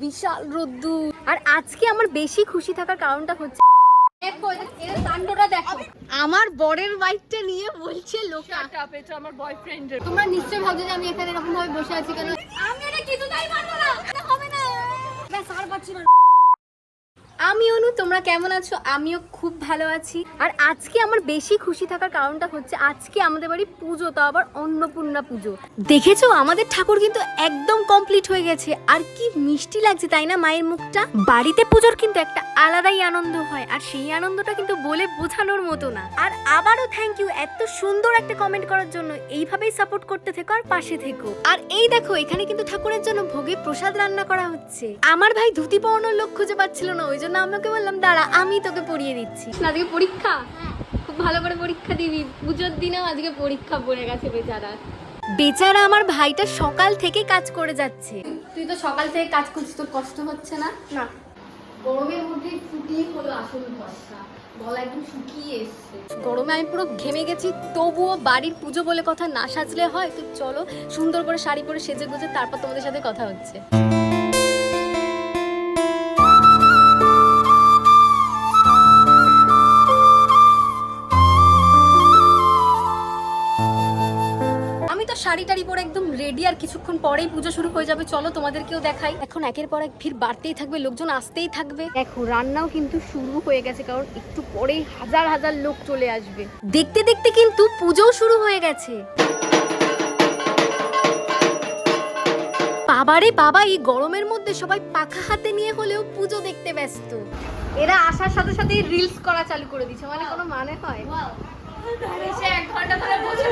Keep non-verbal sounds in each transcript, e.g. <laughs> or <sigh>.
বিশাল রোদ্দুর। আর আজকে আমার বেশি খুশি থাকার কারণটা হচ্ছে আমার বরের বাইকটা নিয়ে বলছে লোকটা এটা আমার বয়ফ্রেন্ডের তোমরা নিশ্চয়ই ভাবছ যে আমি এখানে এরকম ভাবে বসে আছি কেন? আমি এটা কিছুতেই পারব না। হবে না। ব্যাস আর পারছি না। আমি অনু, তোমরা কেমন আছো? আমিও খুব ভালো আছি। আর আজকে আমার বেশি খুশি থাকার কারণটা হচ্ছে আজকে আমাদের বাড়ি পুজো, তো আবার অন্নপূর্ণা পুজো। দেখেছ? আমাদের ঠাকুর কিন্তু একদম কমপ্লিট হয়ে গেছে। আর কি মিষ্টি লাগছে, তাই না মায়ের মুখটা? বাড়িতে পুজোর কিন্তু একটা আলাদাই আনন্দ হয়, আর সেই আনন্দটা কিন্তু বলে বোঝানোর মতো না। আর আবারও থ্যাংক ইউ এত সুন্দর একটা কমেন্ট করার জন্য এইভাবেই সাপোর্ট করতে থেকো আর পাশে থেকো। আর এই দেখো, এখানে কিন্তু ঠাকুরের জন্য ভোগে প্রসাদ রান্না করা হচ্ছে। আমার ভাই ধুতি পরানোর লোক খুঁজে পাচ্ছিল না, ওই জন্য আমি ওকে বললাম দাঁড়া আমি তোকে পরিয়ে দিচ্ছি। আজকে পরীক্ষা? খুব ভালো করে পরীক্ষা দিবি। পুজোর দিনেও আজকে পরীক্ষা পড়ে গেছে বেচারা। বেচারা আমার ভাইটা সকাল থেকে কাজ করে যাচ্ছে। তুই তো সকাল থেকে কাজ করছিস তোর কষ্ট হচ্ছে না? না। গরমের মধ্যে ফুটিয়ে হলো আসল ভরসা গলা একদম শুকিয়ে এসছে। গরমে আমি পুরো ঘেমে গেছি তবুও বাড়ির পুজো বলে কথা না সাজলে হয়। তো চলো সুন্দর করে শাড়ি পরে সেজে গুজে তারপর তোমাদের সাথে কথা হচ্ছে। শাড়ি টাড়ি পরে একদম রেডি আর কিছুক্ষণ পরেই পুজো শুরু হয়ে যাবে। চলো তোমাদেরকেও দেখাই। এখন একের পর এক ভিড় বাড়তেই থাকবে, লোকজন আসতেই থাকবে। দেখো, রান্নাও কিন্তু শুরু হয়ে গেছে, কারণ একটু পরেই হাজার হাজার লোক চলে আসবে। দেখতে দেখতে কিন্তু পুজোও শুরু হয়ে গেছে। বাবারে বাবা, এই গরমের মধ্যে সবাই পাখা হাতে নিয়ে হলেও পুজো দেখতে ব্যস্ত। এরা আসার সাথে সাথে রিলস করা চালু করে দিচ্ছে মানে কোনো মানে হয় এক ঘণ্টা ধরে বসে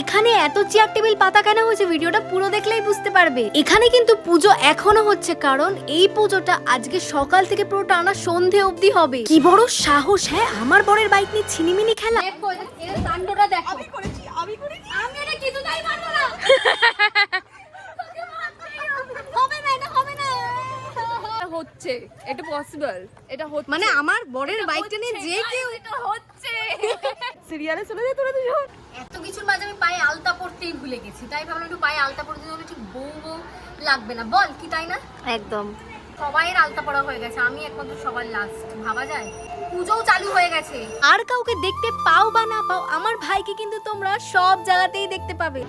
এখানে এত চেয়ার টেবিল পাতা কেন হয়েছে? ভিডিওটা পুরো দেখলেই বুঝতে পারবে। এখানে কিন্তু পুজো এখনও হচ্ছে, কারণ এই পুজোটা আজকে সকাল থেকে পুরো টানা সন্ধে অবধি হবে। কি বড় সাহস হ্যাঁ? আমার বরের বাইক নিয়ে ছিনিমিনি খেলা দেখো এর কাণ্ডটা দেখো আমি করেছি আমি করেছি আমি এটা কিছুতেই পারব না হবে না এটা হবে না এটা হচ্ছে। এটা পসিবল এটা হচ্ছে। মানে আমার বরের বাইকটা নিয়ে যে কেউ এটা হচ্ছে। সিরিয়ালে চলে যায় তোরা দুজন? এত কিছুর মাঝে আমি পায়ে আলতা পরতেই ভুলে গেছি। তাই ভাবলাম একটু পায়ে আলতা পরতে হলে ঠিক বউ বউ লাগবে না। বল কি তাই না? একদম। সবাইয়ের আলতা পড়া হয়ে গেছে। আমি একমাত্র সবার লাস্ট ভাবা যায়? পুজোও চালু হয়ে গেছে। আর কাউকে দেখতে পাও বা না পাও আমার ভাইকে কিন্তু তোমরা সব জায়গাতেই দেখতে পাবে।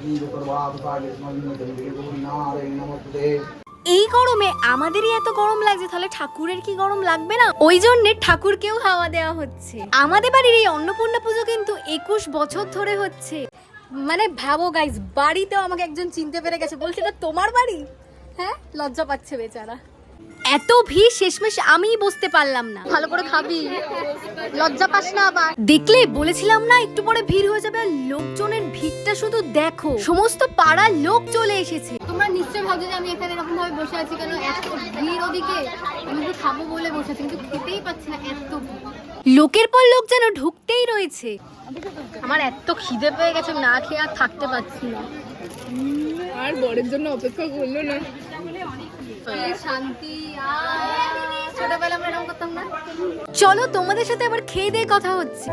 এই গরমে আমাদেরই এত গরম লাগছে, তাহলে ঠাকুরের কি গরম লাগবে না? ওই জন্য ঠাকুরকেও হাওয়া দেওয়া হচ্ছে। আমাদের বাড়ির এই অন্নপূর্ণা পুজো কিন্তু একুশ বছর ধরে হচ্ছে। মানে ভাবো গাইজ বাড়িতেও আমাকে একজন চিনতে পেরে গেছে। বলছে তোমার বাড়ি? হ্যাঁ? লজ্জা পাচ্ছে বেচারা। এত ভিড় শেষমেশ আমিই বসতে পারলাম না। ভালো করে খাবি। লজ্জা পাস না আবার। দেখলে বলেছিলাম না একটু পরে ভিড় হয়ে যাবে আর লোকজনের ভিড়টা শুধু দেখো। সমস্ত পাড়ার লোক চলে এসেছে। তোমরা নিশ্চয়ই ভাবছ যে আমি এখানে এরকম ভাবে বসে আছি কেন? এত ভিড় ওদিকে। আমি তো খাব বলে বসে আছি কিন্তু খেতেই পাচ্ছি না এত লোকের পর লোক যেন ঢুকতেই রয়েছে। আমার এত খিদে পেয়ে গেছে না খেয়ে আর থাকতে পারছি না। আর বরের জন্য অপেক্ষা করল না। শান্তি ছোটবেলা আমরা করতাম না? চলো তোমাদের সাথে আবার খেয়ে দিয়ে কথা হচ্ছে।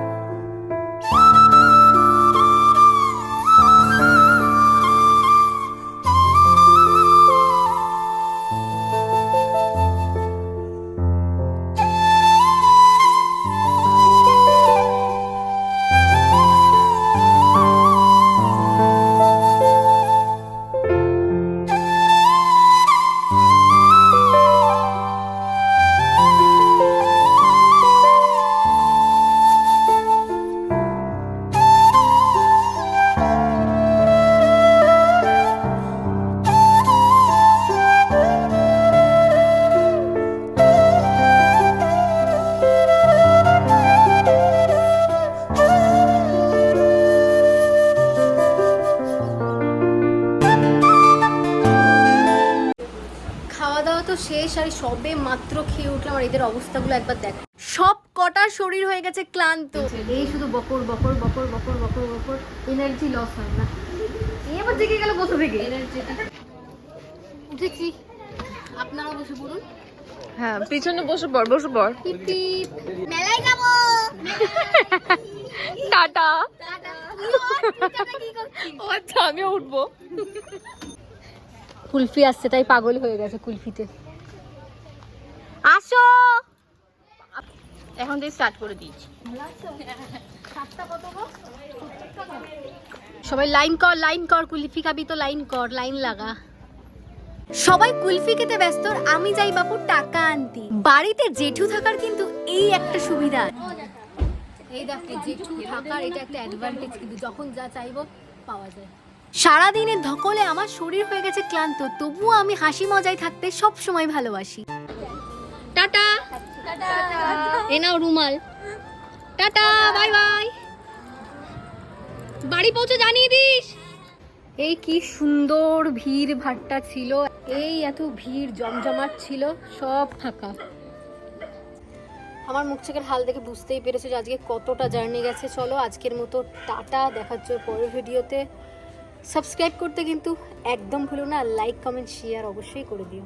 আর সবে মাত্র খেয়ে উঠলাম আর এদের অবস্থাগুলো একবার দেখো। সব কটার শরীর হয়ে গেছে ক্লান্ত। এই শুধু বকর বকর বকর বকর বকর বকর এনার্জি লস হয় না। এই আবার জেগে গেল কোথা থেকে? এনার্জি উঠেছি আপনারা বসে পড়ুন। হ্যাঁ পিছনে বসে পড় বসে পড়। মেলায় যাব। <laughs> টাটা? ও আচ্ছা আমিও উঠবো। কুলফি আসছে তাই পাগল হয়ে গেছে কুলফিতে। এখন থেকে স্টার্ট করে দিয়েছি। সবাই লাইন কর লাইন কর কুলফি খাবি তো লাইন কর লাইন লাগা। সবাই কুলফি খেতে ব্যস্ত আমি যাই বাপু টাকা আনতে। বাড়িতে জেঠু থাকার কিন্তু এই একটা সুবিধা। এই দেখো জেঠু থাকার এটা একটা অ্যাডভান্টেজ কিন্তু যখন যা চাইব পাওয়া যায়। সারাদিনের ধকলে আমার শরীর হয়ে গেছে ক্লান্ত তবুও আমি হাসি মজায় থাকতে সব সময় ভালোবাসি। এ নাও রুমাল। Tata, bye bye. বাড়ি পৌঁছে জানিয়ে দিস। এই কি সুন্দর ভিড় ভাট্টা ছিল। এই এত ভিড় জমজমাট ছিল, সব ফাঁকা। আমার মুখ চোখের হাল দেখে বুঝতেই পেরেছ যে আজকে কতটা জার্নি গেছে। চলো, আজকের মতো টাটা দেখাচ্ছ পরের ভিডিওতে। সাবস্ক্রাইব করতে কিন্তু একদম ভুলো না লাইক, কমেন্ট শেয়ার অবশ্যই করে দিও।